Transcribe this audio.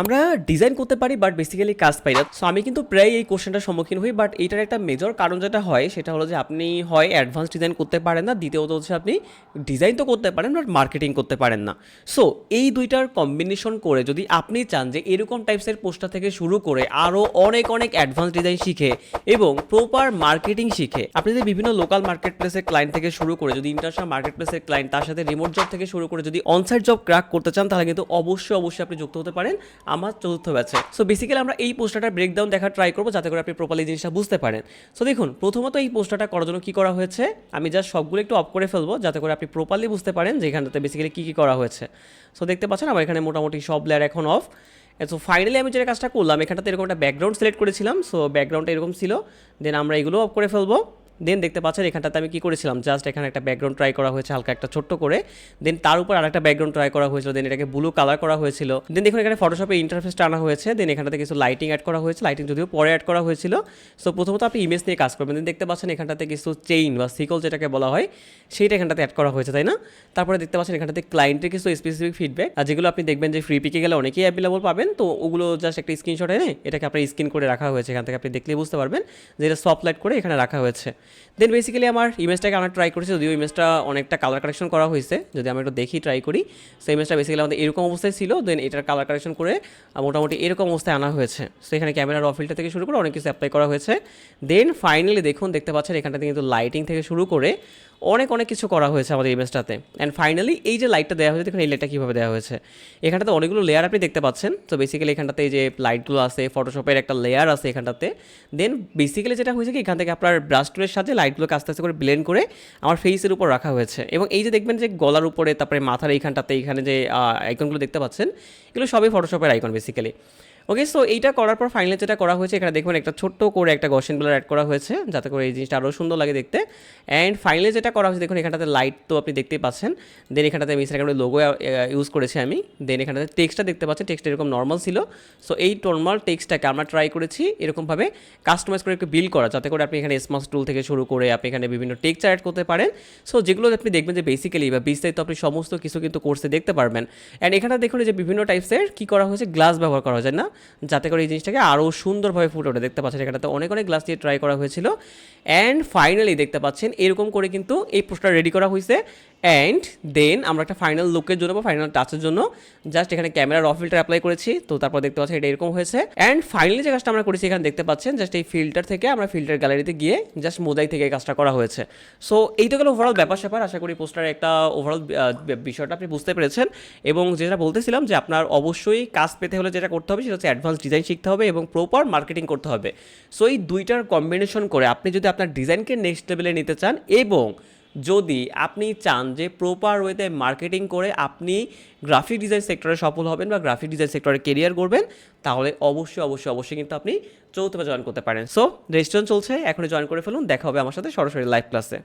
আমরা ডিজাইন করতে পারি বাট বেসিক্যালি কাজ পাই না। সো আমি কিন্তু প্রায় এই কোশ্চেনটার সম্মুখীন হই বাট এইটার একটা মেজর কারণ যেটা হয়, সেটা হলো যে আপনি হয় অ্যাডভান্স ডিজাইন করতে পারেন না, দ্বিতীয়ত হচ্ছে আপনি ডিজাইন তো করতে পারেন বাট মার্কেটিং করতে পারেন না। সো এই দুইটার কম্বিনেশন করে যদি আপনি চান যে এরকম টাইপসের পোস্টার থেকে শুরু করে আরও অনেক অনেক অ্যাডভান্স ডিজাইন শিখে এবং প্রপার মার্কেটিং শিখে, আপনি যদি বিভিন্ন লোকাল মার্কেট প্লেসের ক্লায়েন্ট থেকে শুরু করে, যদি ইন্টারন্যাশনাল মার্কেট প্লেসের ক্লায়েন্ট তার সাথে রিমোট জব থেকে শুরু করে যদি অনসাইট জব ক্র্যাক করতে চান, তাহলে কিন্তু অবশ্যই অবশ্যই আপনি যুক্ত হতে পারেন। আমার চতুর্থ ব্যাচে সো বেসিক্যালি আমরা এই পোস্টারটার ব্রেকডাউন দেখার ট্রাই করব যাতে করে আপনি প্রপারলি জিনিসটা বুঝতে পারেন। সো দেখুন, প্রথমত এই পোস্টারটা করার জন্য কী করা হয়েছে? আমি জাস্ট সবগুলো একটু অফ করে ফেলব যাতে করে আপনি প্রপারলি বুঝতে পারেন যে এখানটাতে বেসিক্যালি কী কী করা হয়েছে। সো দেখতে পাচ্ছেন আমার এখানে মোটামুটি সব লেয়ার এখন অফ সো ফাইনালি আমি যেটা কাজটা করলাম, এখানটাতে এরকম একটা ব্যাকগ্রাউন্ড সিলেক্ট করেছিলাম। সো ব্যাকগ্রাউন্ডটা এরকম ছিল। দেন আমরা এগুলো অফ করে ফেলব। দেন দেখতে পাচ্ছেন এখানটাতে আমি কী করেছিলাম? জাস্ট এখানে একটা ব্যাকগ্রাউন্ড ট্রাই করা হয়েছে, হালকা একটা ছোট্ট করে। দেন তার উপর আরেকটা ব্যাকগ্রাউন্ড ট্রাই করা হয়েছিল দেন এটাকে ব্লু কালার করা হয়েছিল। দেন দেখুন এখানে ফটোশপে ইন্টারফেসটা আনা হয়েছে দেন এখানটাতে কিছু লাইটিং অ্যাড করা হয়েছে লাইটিং যদিও পরে অ্যাড করা হয়েছিল। সো প্রথমত আপনি ইমেজ নিয়ে কাজ করবেন দেন দেখতে পাচ্ছেন এখানটাতে কিছু চেইন বা সিকল যেটাকে বলা হয়, সেইটা এখানটাতে অ্যাড করা হয়েছে, তাই না? তারপরে দেখতে পাচ্ছেন এখানটাতে ক্লায়েন্টের কিছু স্পেসিফিক ফিডব্যাক আর যেগুলো আপনি দেখবেন যে ফ্রি পিকে গেলে অনেকেই অ্যাভেলেবল পাবেন, তো ওগুলো জাস্ট একটা স্ক্রিনশট এনে এটাকে আপনার স্ক্রিন করে রাখা হয়েছে। এখান থেকে আপনি দেখলেই বুঝতে পারবেন যে এটা সফট লাইট করে এখানে রাখা হয়েছে। দেন বেসিক্যালি আমার ইমেজটাকে আমরা ট্রাই করেছি, যদিও ইমেজটা অনেকটা কালার কারেকশন করা হয়েছে। যদি আমরা একটু দেখি ট্রাই করি সেই ইমেজটা বেসিক্যালি আমাদের এরকম অবস্থায় ছিল দেন এটার কালার কারেকশন করে মোটামুটি এরকম অবস্থায় আনা হয়েছে। সো এখানে ক্যামেরার অফিলটা থেকে শুরু করে অনেক কিছু অ্যাপ্লাই করা হয়েছে। দেন ফাইনালি দেখুন, দেখতে পাচ্ছেন এখানটাতে কিন্তু লাইটিং থেকে শুরু করে অনেক অনেক কিছু করা হয়েছে আমাদের ইমেজটাতে অ্যান্ড ফাইনালি এই যে লাইটটা দেওয়া হয়েছে, দেখুন এই লাইটটা কীভাবে দেওয়া হয়েছে। এখানটাতে অনেকগুলো লেয়ার আপনি দেখতে পাচ্ছেন। তো বেসিক্যালি এখানটাতে এই যে লাইটগুলো আছে ফটোশপের একটা লেয়ার আছে এখানটাতে। দেন বেসিক্যালি যেটা হয়েছে কি, এখান থেকে আপনার ব্রাশ সাথে লাইটগুলোকে আস্তে আস্তে করে ব্লেন্ড করে আমার ফেসের উপর রাখা হয়েছে। এবং এই যে দেখবেন যে গলার উপরে, তারপরে মাথার এইখানটাতে, এইখানে যে আইকনগুলো দেখতে পাচ্ছেন, এগুলো সবই ফটোশপের আইকন বেসিক্যালি ওকে সো এইটা করার পর ফাইনালি যেটা করা হয়েছে, এখানে দেখবেন একটা ছোট্ট করে একটা গসেন ব্লার অ্যাড করা হয়েছে, যাতে করে এই জিনিসটা আরও সুন্দর লাগে দেখতে। অ্যান্ড ফাইনালি যেটা করা হয়েছে, দেখুন এখানটাতে লাইট তো আপনি দেখতেই পাচ্ছেন। দেন এখানটাতে আমি ইনস্টাগ্রামের লোগো ইউজ করেছি আমি। দেন এখানটাতে টেক্সটটা দেখতে পাচ্ছেন টেক্সট এরকম নর্মাল ছিল। সো এই নর্মাল টেক্সটটাকে আমরা ট্রাই করেছি এরকমভাবে কাস্টমাইজ করে একটু বিল করা, যাতে করে আপনি এখানে স্মার্ট টুল থেকে শুরু করে আপনি এখানে বিভিন্ন টেক্সট অ্যাড করতে পারেন। সো যেগুলো আপনি দেখবেন যে বেসিক্যালি বা বিস্তারিত আপনি সমস্ত কিছু কিন্তু কোর্সে দেখতে পারবেন। অ্যান্ড এখানে দেখুন যে বিভিন্ন টাইপসের কী করা হয়েছে গ্লাস ব্যবহার করা যায় না? যাতে করে এই জিনিসটাকে আরও সুন্দরভাবে ফুটে ওঠে। দেখতে পাচ্ছেন, এখানটাতে অনেক অনেক গ্লাস দিয়ে ট্রাই করা হয়েছিল। অ্যান্ড ফাইনালি দেখতে পাচ্ছেন, এরকম করে কিন্তু এই পোস্টার রেডি করা হয়েছে। অ্যান্ড দেন আমরা একটা ফাইনাল লুকের জন্য বা ফাইনাল টাচের জন্য জাস্ট এখানে ক্যামেরার অফ ফিল্টার অ্যাপ্লাই করেছি। তো তারপর দেখতে পাচ্ছি এটা এরকম হয়েছে। অ্যান্ড ফাইনালি যে কাজটা আমরা করেছি এখানে দেখতে পাচ্ছেন জাস্ট এই ফিল্টার থেকে আমরা ফিল্টার গ্যালারিতে গিয়ে জাস্ট মোদাই থেকে এই কাজটা করা হয়েছে। সো এই তো গেল ওভারঅল ব্যাপার স্যাপার। আশা করি পোস্টারের একটা ওভারঅল বিষয়টা আপনি বুঝতে পেরেছেন। এবং যেটা বলতেছিলাম যে আপনার অবশ্যই কাজ পেতে হলে যেটা করতে হবে সেটা হচ্ছে অ্যাডভান্স ডিজাইন শিখতে হবে এবং প্রপার মার্কেটিং করতে হবে। সো এই দুইটার কম্বিনেশন করে আপনি যদি আপনার ডিজাইনকে নেক্সট লেভেলে নিতে চান এবং যদি আপনি চান যে প্রপার ওয়েতে মার্কেটিং করে আপনি গ্রাফিক ডিজাইন সেক্টরে সফল হবেন বা গ্রাফিক ডিজাইন সেক্টরে কেরিয়ার করবেন তাহলে অবশ্যই অবশ্যই অবশ্যই কিন্তু আপনি চৌথবার জয়েন করতে পারেন। সো রেজিস্ট্রেশন চলছে, এখনই জয়েন করে ফেলুন, দেখা হবে আমার সাথে সরাসরি লাইভ ক্লাসে